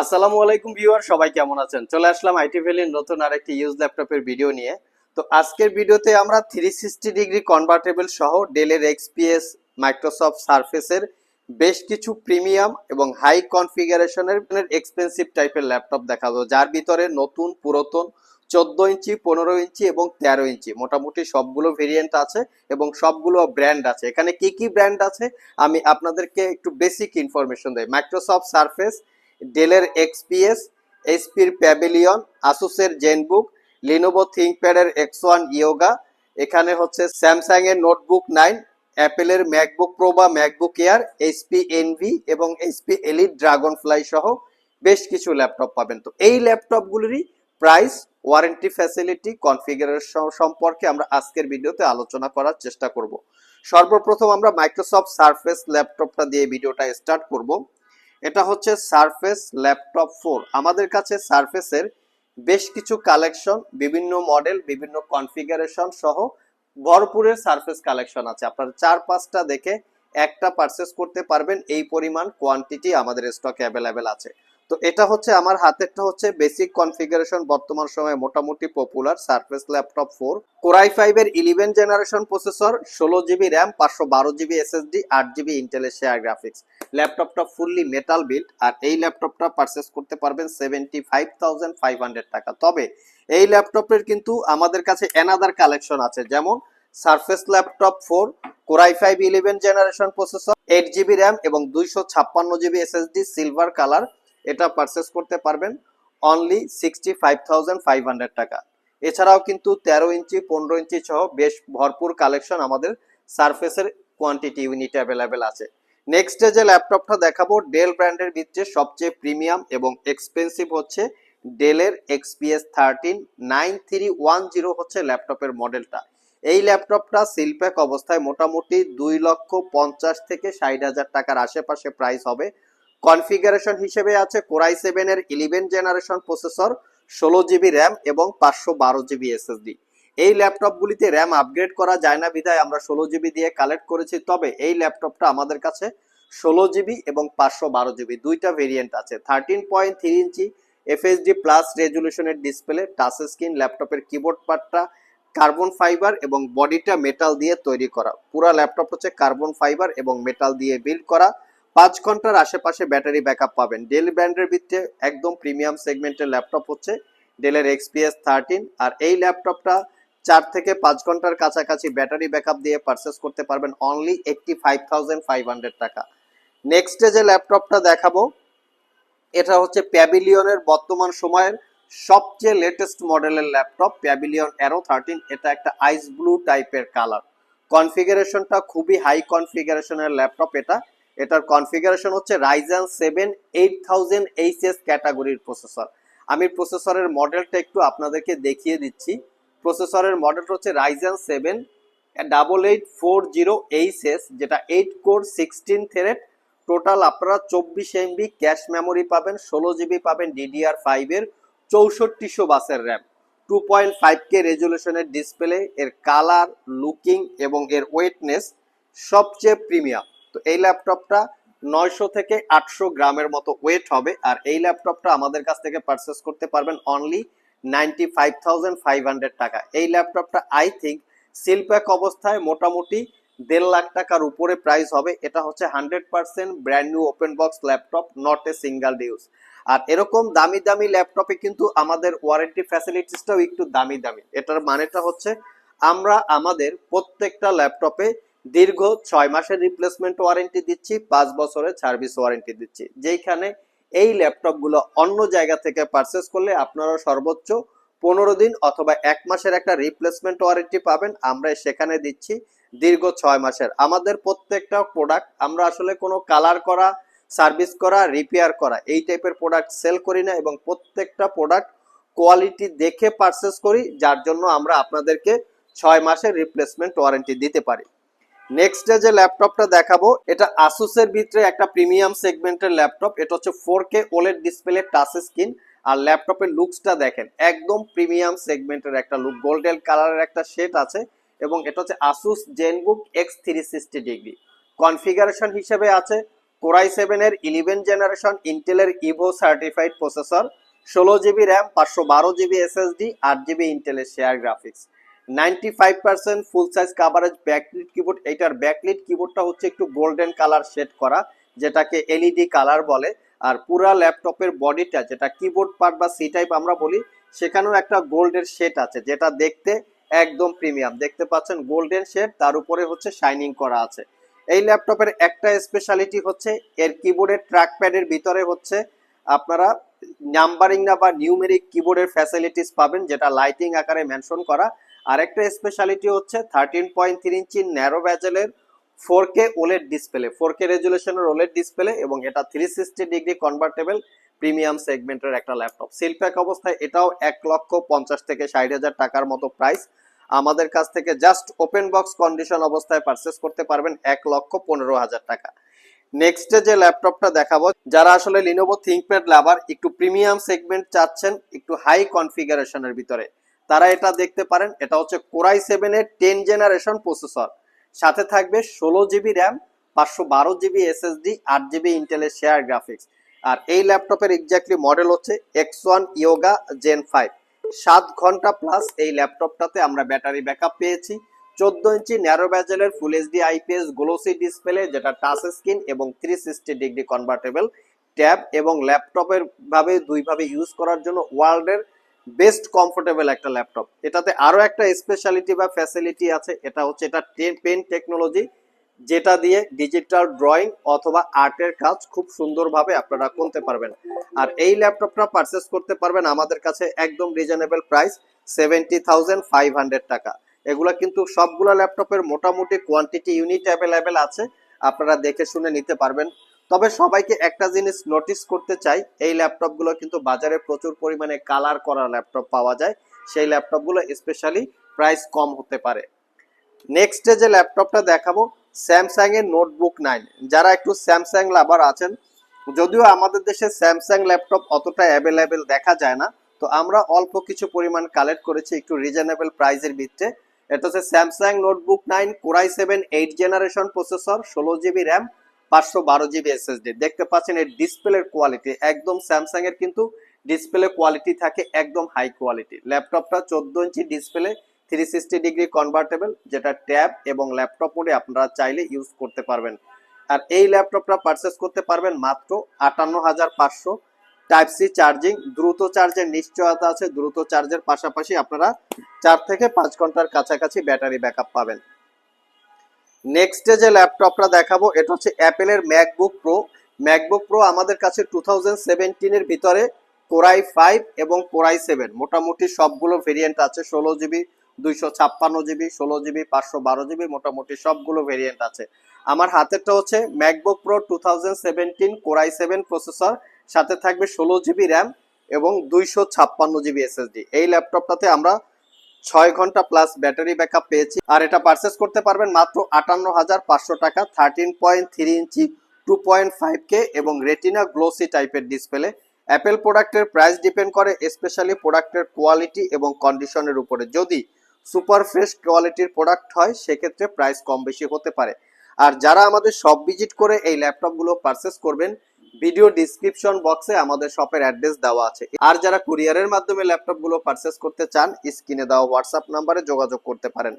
আসসালামু আলাইকুম ভিউয়ার, সবাই কেমন আছেন? চলে আসলাম আইটি ভ্যালির নতুন আরেকটি ইউজ ল্যাপটপের ভিডিও নিয়ে। তো আজকের ভিডিওতে আমরা থ্রি সিক্সটি ডিগ্রি কনভার্টেবল সহ ডেলের এক্সপিএস মাইক্রোসফট সার্ফেসের বেশ কিছু প্রিমিয়াম এবং হাই কনফিগারেশনের এক্সপেন্সিভ টাইপের ল্যাপটপ দেখাবো, যার ভিতরে নতুন, পুরাতন, চোদ্দ ইঞ্চি, পনেরো ইঞ্চি এবং তেরো ইঞ্চি। মোটামুটি সবগুলো ভেরিয়েন্ট আছে এবং সবগুলো ব্র্যান্ড আছে। এখানে কি কি ব্র্যান্ড আছে? আমি আপনাদেরকে একটু বেসিক ইনফরমেশন দেই। মাইক্রোসফট সার্ফেস ডেলের এক্সপিএস এইচপির প্যাভিলিয়ন আসুসের জেনবুক লিনোভো থিঙ্কপ্যাডের এক্স ওয়ান ইয়োগা এখানে হচ্ছে স্যামসাং এর নোটবুক নাইন অ্যাপেলের ম্যাকবুক প্রো বা ম্যাকবুক এয়ার এইচপি এনভি এবং এইচপি এলিট ড্রাগন ফ্লাই সহ বেশ কিছু ল্যাপটপ পাবেন। তো এই ল্যাপটপগুলিরই প্রাইস ওয়ারেন্টি ফ্যাসিলিটি কনফিগারেশন সম্পর্কে আমরা আজকের ভিডিওতে আলোচনা করার চেষ্টা করব। সর্বপ্রথম আমরা মাইক্রোসফট সারফেস ল্যাপটপটা দিয়ে ভিডিওটা স্টার্ট করব। এটা হচ্ছে সারফেস ল্যাপটপ ফোর আমাদের কাছে সারফেসের বেশ কিছু কালেকশন বিভিন্ন মডেল বিভিন্ন কনফিগারেশন সহ ভরপুরের সারফেস কালেকশন আছে। আপনারা চার পাঁচটা দেখে একটা পারচেস করতে পারবেন। এই পরিমাণ কোয়ান্টিটি আমাদের স্টকে অ্যাভেলেবেল আছে। তো এটা হচ্ছে আমার হাতেরটা হচ্ছে বেসিক কনফিগারেশন বর্তমান সময়ে মোটামুটি popular Surface laptop four Core i five এর ইলেভেন জেনারেশন প্রসেসর ষোলো জিবি র্যাম পাঁচশো বারো জিবি এসএসডি আট জিবি ইন্টেলের শেয়ার গ্রাফিক্স ল্যাপটপটা ফুললি মেটাল বিল্ড আর এই ল্যাপটপটা পারচেস করতে পারবেন seventy five thousand five hundred টাকা। তবে এই ল্যাপটপের কিন্তু আমাদের কাছে এনাদার কালেকশন আছে, যেমন Surface laptop four Core i five eleven generation processor eight GB RAM এবং দুইশো ছাপ্পান্ন জিবি এসএসডি সিলভার কালার এটা পারচেস করতে পারবেন অনলি সিক্সটি ফাইভ টাকা। এছাড়াও কিন্তু তেরো ইঞ্চি, পনেরো ইঞ্চি সহ বেশ ভরপুর কালেকশন আমাদের সারফেসের কোয়ান্টিটি ইউনিট অ্যাভেলেবেল আছে। নেক্সট যে ল্যাপটপটা দেখাবো ডেল ব্র্যান্ডের ভিতরে সবচেয়ে প্রিমিয়াম এবং এক্সপেন্সিভ হচ্ছে ডেলের XPS thirteen nine three one zero হচ্ছে ল্যাপটপের মডেলটা এই ল্যাপটপটা সিলপ্যাক অবস্থায় মোটামুটি দুই লক্ষ পঞ্চাশ থেকে ষাট হাজার টাকার আশেপাশে প্রাইস হবে। কনফিগারেশন হিসেবে আছে কোরাই সেভেন এর ইলেভেন জেনারেশন প্রসেসর ষোলো জিবি র্যাম এবং পাঁচশো বারো জিবি এসএসডি এই ল্যাপটপগুলিতে র্যাম আপগ্রেড করা যায় না বিধায় আমরা ষোলো জিবি দিয়ে কালেক্ট করেছি, তবে এই ল্যাপটপটা আমাদের কাছে ষোলো জিবি এবং পাঁচশো বারো জিবি দুইটা ভেরিয়েন্ট আছে। Thirteen point three inch FHD plus রেজুলেশনের display touch screen ল্যাপটপের কিবোর্ড পার্টটা কার্বন ফাইবার এবং বডিটা মেটাল দিয়ে তৈরি করা। পুরা ল্যাপটপ হচ্ছে কার্বন ফাইবার এবং মেটাল দিয়ে বিল্ড করা। পাঁচ ঘণ্টার আশেপাশে ব্যাটারি ব্যাকআপ পাবেন। ডেল ব্র্যান্ডের ভিত্তিতে একদম প্রিমিয়াম সেগমেন্টের ল্যাপটপ হচ্ছে ডেলের এক্সপিএস থার্টিন আর এই ল্যাপটপটা চার থেকে পাঁচ ঘণ্টার কাছাকাছি ব্যাটারি ব্যাকআপ দিয়ে পারচেস করতে পারবেন only eighty five thousand five hundred টাকা নেক্সটে যে ল্যাপটপটা দেখাবো, এটা হচ্ছে প্যাভিলিয়নের বর্তমান সময়ের সবচেয়ে লেটেস্ট মডেলের ল্যাপটপ প্যাভিলিয়ন অ্যারো থার্টিন এটা একটা আইস ব্লু টাইপের কালার কনফিগারেশনটা খুবই হাই কনফিগারেশনের ল্যাপটপ এটা। এটার কনফিগারেশন হচ্ছে Ryzen seven eight thousand HS ক্যাটাগরির প্রসেসর আমি প্রসেসরের মডেলটা একটু আপনাদেরকে দেখিয়ে দিচ্ছি। প্রসেসরের মডেলটা হচ্ছে Ryzen seven double eight four zero HS যেটা eight core sixteen thread total আপনারা চব্বিশ এমবি ক্যাশ মেমোরি পাবেন, ষোলো জিবি পাবেন ডিডিআর ফাইভের চৌষট্টিশো বাসের RAM two point five K রেজুলেশনের display এর কালার লুকিং এবং এর ওয়েটনেস সবচেয়ে প্রিমিয়াম তো এই ল্যাপটপটা নয়শো থেকে আটশো গ্রামের মতো ওয়েট হবে। আর এই ল্যাপটপটা আমাদের কাছ থেকে পারচেস করতে পারবেন only ninety five thousand five hundred টাকা। এই ল্যাপটপটা আই থিঙ্ক সিলপ্যাক অবস্থায় মোটামুটি দেড় লাখ টাকার উপরে প্রাইস হবে। এটা হচ্ছে hundred percent brand new open box laptop not a single dues আর এরকম দামি দামি ল্যাপটপে কিন্তু আমাদের ওয়ারেন্টি ফ্যাসিলিটিসটাও একটু দামি দামি। এটার মানেটা হচ্ছে আমরা, আমাদের প্রত্যেকটা ল্যাপটপে দীর্ঘ ছয় মাসের রিপ্লেসমেন্ট ওয়ারেন্টি দিচ্ছি, পাঁচ বছরের সার্ভিস ওয়ারেন্টি দিচ্ছি। যেখানে এই ল্যাপটপগুলো অন্য জায়গা থেকে পারচেস করলে আপনারা সর্বোচ্চ পনেরো দিন অথবা এক মাসের একটা রিপ্লেসমেন্ট ওয়ারেন্টি পাবেন। আমরা সেখানে দিচ্ছি দীর্ঘ ছয় মাসের। আমাদের প্রত্যেকটা প্রোডাক্ট আমরা আসলে কোনো কালার করা সার্ভিস করা রিপেয়ার করা, এই টাইপের প্রোডাক্ট সেল করি না এবং প্রত্যেকটা প্রোডাক্ট কোয়ালিটি দেখে পারচেস করি, যার জন্য আমরা আপনাদেরকে ছয় মাসের রিপ্লেসমেন্ট ওয়ারেন্টি দিতে পারি। নেক্সট যে ল্যাপটপটা দেখাবো, এটা আসুসের ভিতরে একটা প্রিমিয়াম সেগমেন্টের ল্যাপটপ এটা হচ্ছে four K OLED display touch screen আর ল্যাপটপের লুকসটা দেখেন, একদম প্রিমিয়াম সেগমেন্টের একটা লুক গোল্ডেন কালারের একটা শেড আছে, এবং এটা হচ্ছে Asus Zenbook X three sixty degree configuration হিসেবে আছে কোরাই সেভেনের ইলেভেন জেনারেশন ইন্টেলের ইভো সার্টিফাইড প্রসেসর ষোলো জিবি র্যাম পাঁচশো বারো জিবি এসএসডি আট জিবি ইন্টেলের share graphics ninety five percent full size coverage backlit keyboard এটার ব্যাকলিট কিবোর্ডটা হচ্ছে একটু গোল্ডেন কালার শেড করা, যেটাকে এলইডি কালার বলে। আর পুরা ল্যাপটপের বডিটা যেটা কিবোর্ড পার্ট বা সি টাইপ আমরা বলি, সেখানেও একটা গোল্ডের শেড আছে, যেটা দেখতে একদম প্রিমিয়াম দেখতে পাচ্ছেন গোল্ডেন শেড তার উপরে হচ্ছে শাইনিং করা আছে। এই ল্যাপটপের একটা স্পেশালিটি হচ্ছে, এর কিবোর্ডের ট্র্যাক প্যাডের ভিতরে হচ্ছে আপনারা নাম্বারিং না বা নিউমেরিক কিবোর্ডের ফ্যাসিলিটিস পাবেন, যেটা লাইটিং আকারে মেনশন করা। আর একটা স্পেশালিটি হচ্ছে thirteen point three inch narrow ব্যাজেলের four K OLED display four K রেজুলেশনের OLED display এবং এটা three sixty degree convertible premium সেগমেন্টের একটা ল্যাপটপ সিলপ্যাক অবস্থায় এটাও এক লক্ষ পঞ্চাশ থেকে ষাট হাজার টাকার মতো প্রাইস আমাদের কাছ থেকে জাস্ট ওপেন বক্স কন্ডিশন অবস্থায় পারচেস করতে পারবেন এক লক্ষ পনেরো হাজার টাকা। নেক্সটে যে ল্যাপটপটা দেখাবো, যারা আসলে লিনোভো থিঙ্কপ্যাড লাভার একটু প্রিমিয়াম সেগমেন্ট চাচ্ছেন, একটু হাই কনফিগারেশনের ভিতরে। তারা এটা দেখতে পারেন, এটা হচ্ছে কোরাই সেভেন এর টেন জেনারেশন প্রসেসর সাথে থাকবে ষোলো জিবি র্যাম পাঁচশো বারো জিবি এসএসডি আট জিবি ইন্টেলের শেয়ার গ্রাফিক্স আর এই ল্যাপটপের এক্স্যাক্টলি মডেল হচ্ছে X one Yoga Gen five সাত ঘণ্টা প্লাস এই ল্যাপটপটাতে আমরা ব্যাটারি ব্যাকআপ পেয়েছি। চোদ্দ ইঞ্চি narrow ব্যাজেলের full HD IPS glossy display যেটা টাচ স্ক্রিন এবং three sixty degree convertible tab এবং ল্যাপটপের ভাবে দুইভাবে ইউজ করার জন্য ওয়ার্ল্ডের বেস্ট কমফোর্টেবল একটা ল্যাপটপ। এটাতে আরও একটা স্পেশালিটি বা ফ্যাসিলিটি আছে, এটা হচ্ছে এটা পেন টেকনোলজি যেটা দিয়ে ডিজিটাল ড্রয়িং অথবা আর্টের কাজ খুব সুন্দরভাবে আপনারা করতে পারবেন। আর এই ল্যাপটপটা পারচেস করতে পারবেন আমাদের কাছে একদম reasonable price seventy thousand five hundred টাকা। এগুলা কিন্তু সবগুলো ল্যাপটপের মোটামুটি কোয়ান্টিটি ইউনিট অ্যাভেলেবেল আছে। আপনারা দেখে শুনে নিতে পারবেন। তবে সবাইকে একটা জিনিস নোটিস করতে চাই, এই ল্যাপটপগুলো কিন্তু বাজারে প্রচুর পরিমাণে কালার করা ল্যাপটপ পাওয়া যায়। সেই ল্যাপটপগুলো স্পেশালি প্রাইস কম হতে পারে। নেক্সটে যে ল্যাপটপটা দেখাবো স্যামসাং এর নোটবুক নাইন যারা একটু স্যামসাং লাভার আছেন, যদিও আমাদের দেশে স্যামসাং ল্যাপটপ অতটা অ্যাভেলেবেল দেখা যায় না, তো আমরা অল্প কিছু পরিমাণ কালেক্ট করেছি একটু রিজনেবল প্রাইসের ভিত্তিতে। এটা হচ্ছে Samsung notebook nine Core i seven eight generation processor ষোলো জিবি র্যাম পাঁচশো বারো জিবি এসএসডি দেখতে পাচ্ছেন এর ডিসপ্লের কোয়ালিটি একদম স্যামসাং এর কিন্তু ডিসপ্লে কোয়ালিটি থাকে, একদম হাই কোয়ালিটি ল্যাপটপটা চোদ্দ inch display three sixty degree convertible যেটা ট্যাব এবং ল্যাপটপ মোডে আপনারা চাইলে ইউজ করতে পারবেন। আর এই ল্যাপটপটা পারচেস করতে পারবেন মাত্র আটান্ন হাজার পাঁচশো। টাইপ সি চার্জিং দ্রুত চার্জের নিশ্চয়তা আছে, দ্রুত চার্জের পাশাপাশি আপনারা চার থেকে পাঁচ ঘণ্টার কাছাকাছি ব্যাটারি ব্যাকআপ পাবেন। নেক্সটে যে ল্যাপটপটা দেখাবো, এটা হচ্ছে অ্যাপেলের ম্যাকবুক প্রো ম্যাকবুক প্রো আমাদের কাছে টু থাউজেন্ড ভিতরে কোরাই ফাইভ এবং কোরাই সেভেন মোটামুটি সবগুলো ভেরিয়েন্ট আছে, ষোলো জিবি, দুইশো ছাপ্পান্ন জিবি, ষোলো জিবি, পাঁচশো বারো জিবি, মোটামুটি সবগুলো ভেরিয়েন্ট আছে। আমার হাতেরটা হচ্ছে MacBook Pro two thousand seventeen Core i seven processor সাথে থাকবে ষোলো জিবি র্যাম এবং দুইশো ছাপ্পান্ন জিবি এসএসডি এই ল্যাপটপটাতে আমরা ছয় ঘণ্টা প্লাস ব্যাটারি ব্যাকআপ পেয়েছি। আর এটা পারচেস করতে পারবেন মাত্র আটান্ন হাজার পাঁচশো টাকা thirteen point three inch two point five K এবং রেটিনা গ্লোসি টাইপের ডিসপ্লে অ্যাপেল প্রোডাক্টের প্রাইস ডিপেন্ড করে স্পেশালি প্রোডাক্টের কোয়ালিটি এবং কন্ডিশনের উপরে। যদি সুপার ফ্রেশ কোয়ালিটির প্রোডাক্ট হয়, সেক্ষেত্রে প্রাইস কম বেশি হতে পারে। আর যারা আমাদের সব ভিজিট করে এই ল্যাপটপগুলো পারচেস করবেন ভিডিও ডিসক্রিপশন বক্সে আমাদের শপের অ্যাড্রেস দেওয়া আছে। আর যারা কুরিয়ারের মাধ্যমে ল্যাপটপগুলো পারচেস করতে চান স্ক্রিনে দেওয়া হোয়াটসঅ্যাপ নাম্বারে যোগাযোগ করতে পারেন।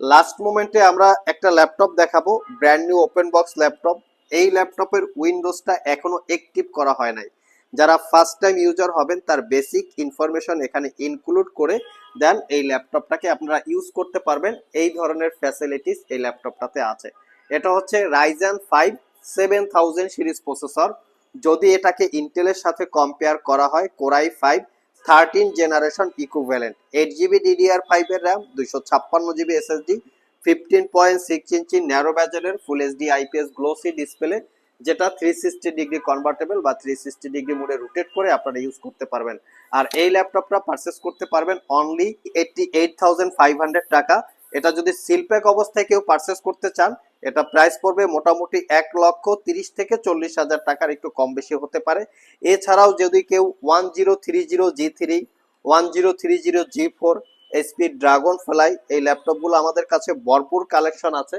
লাস্ট মোমেন্টে আমরা একটা ল্যাপটপ দেখাবো brand new open box laptop এই ল্যাপটপের উইন্ডোজটা এখনও অ্যাক্টিভ করা হয় নাই। যারা ফার্স্ট টাইম ইউজার হবেন, তার বেসিক ইনফরমেশন এখানে ইনক্লুড করে দেন, এই ল্যাপটপটাকে আপনারা ইউজ করতে পারবেন। এই ধরনের ফ্যাসিলিটিস এই ল্যাপটপটাতে আছে। এটা হচ্ছে Ryzen five seven thousand series processor যদি এটাকে ইন্টেলের সাথে কম্পেয়ার করা হয় Core i five thirteen generation equivalent eight GB DDR ফাইভের র্যাম দুইশো ছাপ্পান্ন GB SSD fifteen point six inch narrow ব্যাজেলের full HD IPS glossy display যেটা থ্রি সিক্সটি ডিগ্রি কনভার্টেবল বা থ্রি সিক্সটি ডিগ্রি মোডে রোটেট করে আপনারা ইউজ করতে পারবেন। আর এই ল্যাপটপটা পারচেস করতে পারবেন only eighty eight thousand five hundred টাকা। এটা যদি সিলপ্যাক অবস্থায় কেউ পারচেস করতে চান এটা প্রাইস পড়বে মোটামুটি এক লক্ষ তিরিশ থেকে চল্লিশ হাজার টাকার, একটু কম বেশি হতে পারে। এছাড়াও যদি কেউ one zero three zero G three one zero three zero G four SP Dragonfly এই ল্যাপটপগুলো আমাদের কাছে ভরপুর কালেকশন আছে।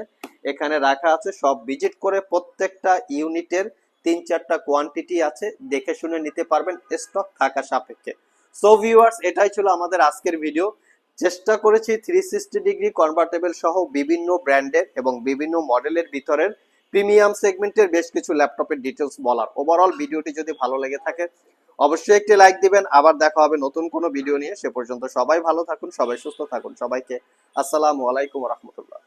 এখানে রাখা আছে, সব ভিজিট করে প্রত্যেকটা ইউনিটের তিন চারটা কোয়ান্টিটি আছে, দেখে শুনে নিতে পারবেন স্টক থাকা সাপেক্ষে। সো ভিউয়ার্স এটাই ছিল আমাদের আজকের ভিডিও চেষ্টা করেছি থ্রি সিক্সটি ডিগ্রি কনভার্টেবল সহ বিভিন্ন ব্র্যান্ডের এবং বিভিন্ন মডেলের ভিতরের প্রিমিয়াম সেগমেন্টের বেশ কিছু ল্যাপটপের ডিটেলস বলার। ওভারঅল ভিডিওটি যদি ভালো লেগে থাকে, অবশ্যই একটি লাইক দিবেন। আবার দেখা হবে নতুন কোনো ভিডিও নিয়ে। সে পর্যন্ত সবাই ভালো থাকুন, সবাই সুস্থ থাকুন। সবাইকে আসসালামু আলাইকুম রহমতুল্লাহ।